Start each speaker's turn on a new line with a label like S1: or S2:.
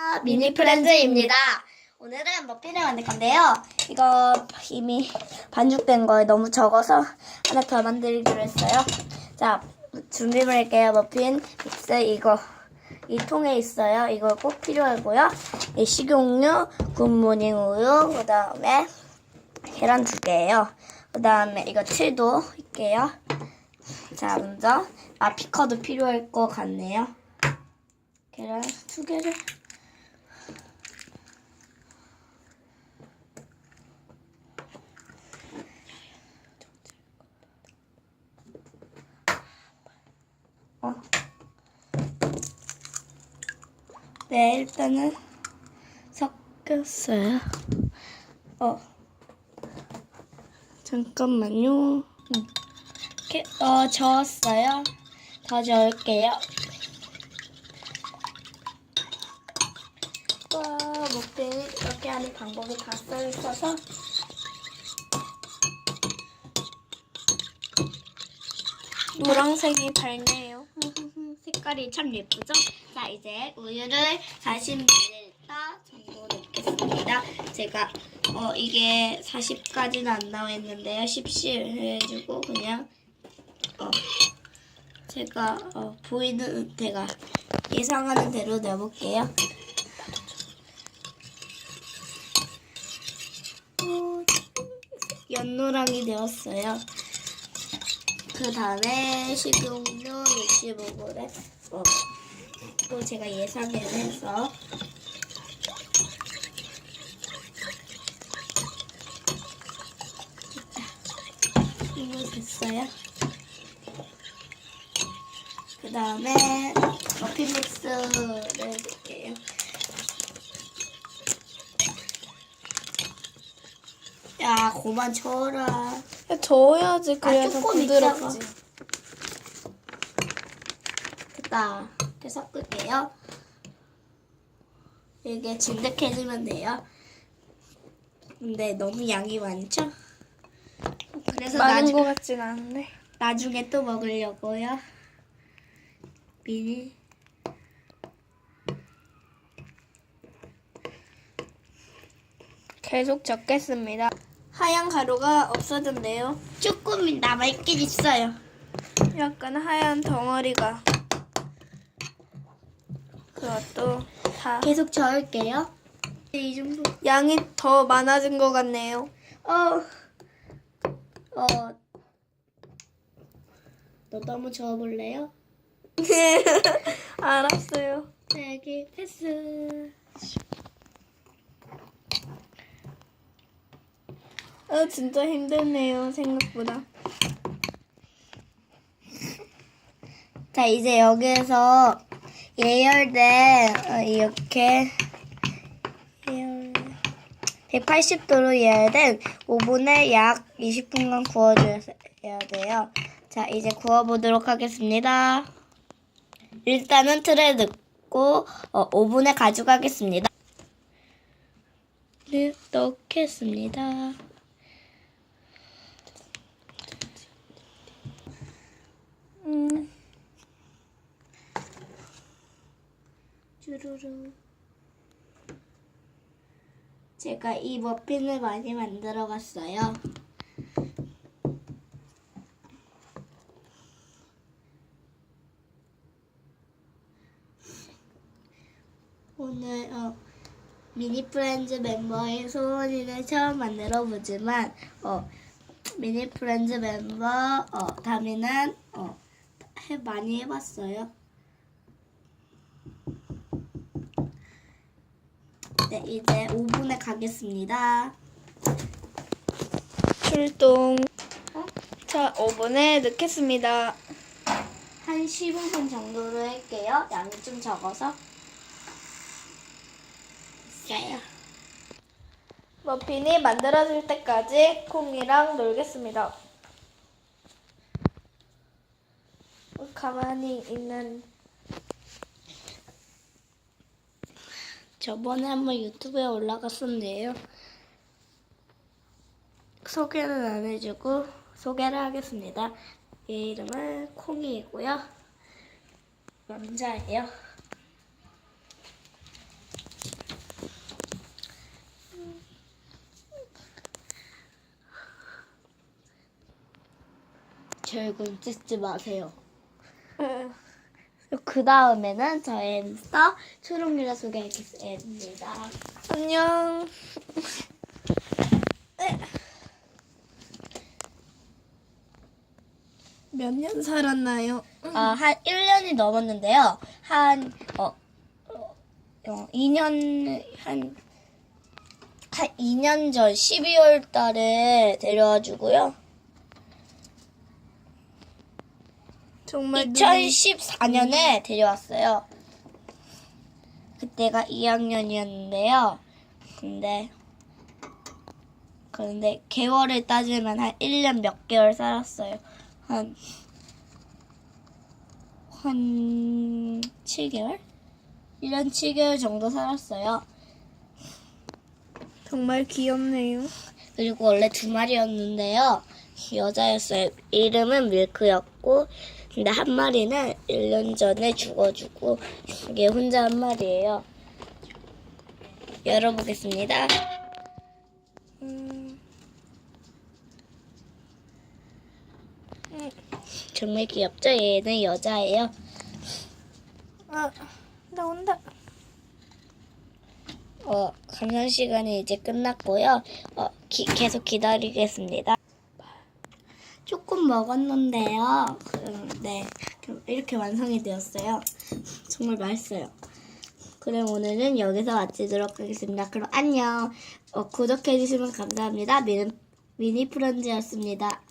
S1: 아, 미니 프렌즈입니다. 오늘은 머핀을 만들 건데요. 이거 이미 반죽된 거에 너무 적어서 하나 더 만들기로 했어요. 자, 준비물 할게요. 머핀 믹스 이거 이 통에 있어요. 이거 꼭 필요하고요. 이 식용유, 굿모닝 우유, 그 다음에 계란 두 개예요. 그 다음에 이거 칠도 할게요. 자, 먼저 아 피커도 필요할 것 같네요. 계란 두 개를 네, 일단은 섞였어요. 어. 잠깐만요. 음. 이렇게, 어, 저었어요. 더 저을게요. 와, 목대 이렇게 하는 방법이 다 써있어서
S2: 노란색이 밝네요.
S1: 색깔이 참 예쁘죠? 자, 이제 우유를 40ml 정도 넣겠습니다. 제가 어 이게 40까지는 안 나와 있는데요. 10실 해주고 그냥 어 제가 어 보이는 제가 예상하는 대로 넣어볼게요. 어, 연노랑이 되었어요. 그 다음에 식용유 65g 어, 또 제가 예상해서 이거 됐어요. 그 다음에 머핀 믹스를 넣을게요. 야, 고만 쳐라.
S2: 저어야지 그래야 더
S1: 조금
S2: 부드럽지.
S1: 됐다. 이렇게 섞을게요. 이게 진득해지면 돼요. 근데 너무 양이 많죠? 그래서
S2: 많은
S1: 나중,
S2: 것 같진 않은데.
S1: 나중에 또 먹으려고요. 미니.
S2: 계속 적겠습니다. 하얀 가루가 없어졌네요.
S1: 조금 남아있긴 있어요.
S2: 약간 하얀 덩어리가. 그것도 다
S1: 계속 저을게요. 이 정도.
S2: 양이 더 많아진 것 같네요.
S1: 어, 어, 너도 한번 저어볼래요?
S2: 알았어요.
S1: 여기 패스.
S2: 어, 진짜 힘드네요, 생각보다.
S1: 자, 이제 여기에서 예열된 어, 이렇게 예열 180도로 예열된 오븐에 약 20분간 구워줘야 돼요. 자, 이제 구워보도록 하겠습니다. 일단은 틀에 넣고 어, 오븐에 가져가겠습니다. 네, 넣겠습니다.
S2: 음,
S1: 쭈루루. 제가 이 머핀을 많이 만들어 갔어요. 오늘 어, 미니 프렌즈 멤버의 소원이를 처음 만들어 보지만 어, 미니 프렌즈 멤버 어, 다미는 어, 해, 많이 해봤어요. 네, 이제 오븐에 가겠습니다.
S2: 출동.
S1: 어?
S2: 자, 오븐에 넣겠습니다.
S1: 한 15분 정도로 할게요. 양이 좀 적어서. 있어요.
S2: 머핀이 만들어질 때까지 콩이랑 놀겠습니다. 어, 가만히 있는
S1: 저번에 한번 유튜브에 올라갔었는데요. 소개는 안 해주고 소개를 하겠습니다. 얘 이름은 콩이고요. 남자예요. 제 얼굴 찢지 마세요. 그 다음에는 저의 햄스터 초롱이라 소개하겠습니다.
S2: 안녕. 몇 년 살았나요?
S1: 아, 한 1년이 넘었는데요. 한, 어, 어, 어, 2년, 한, 한 2년 전 12월 달에 데려와 주고요.
S2: 정말 눈이
S1: 2014년에 데려왔어요. 그때가 2학년이었는데요. 근데, 그런데 개월을 따지면 한 1년 몇 개월 살았어요. 한, 한 7개월? 1년 7개월 정도 살았어요.
S2: 정말 귀엽네요.
S1: 그리고 원래 두 마리였는데요. 여자였어요. 이름은 밀크였고, 근데 한 마리는 1년 전에 죽어주고, 이게 혼자 한 마리예요. 열어보겠습니다.
S2: 음,
S1: 정말 귀엽죠? 얘는 여자예요.
S2: 아, 나온다.
S1: 어, 감상 시간이 이제 끝났고요. 어, 기- 계속 기다리겠습니다. 조금 먹었는데요. 음, 네, 이렇게 완성이 되었어요. 정말 맛있어요. 그럼 오늘은 여기서 마치도록 하겠습니다. 그럼 안녕. 어, 구독해주시면 감사합니다. 미니, 미니 프렌즈였습니다.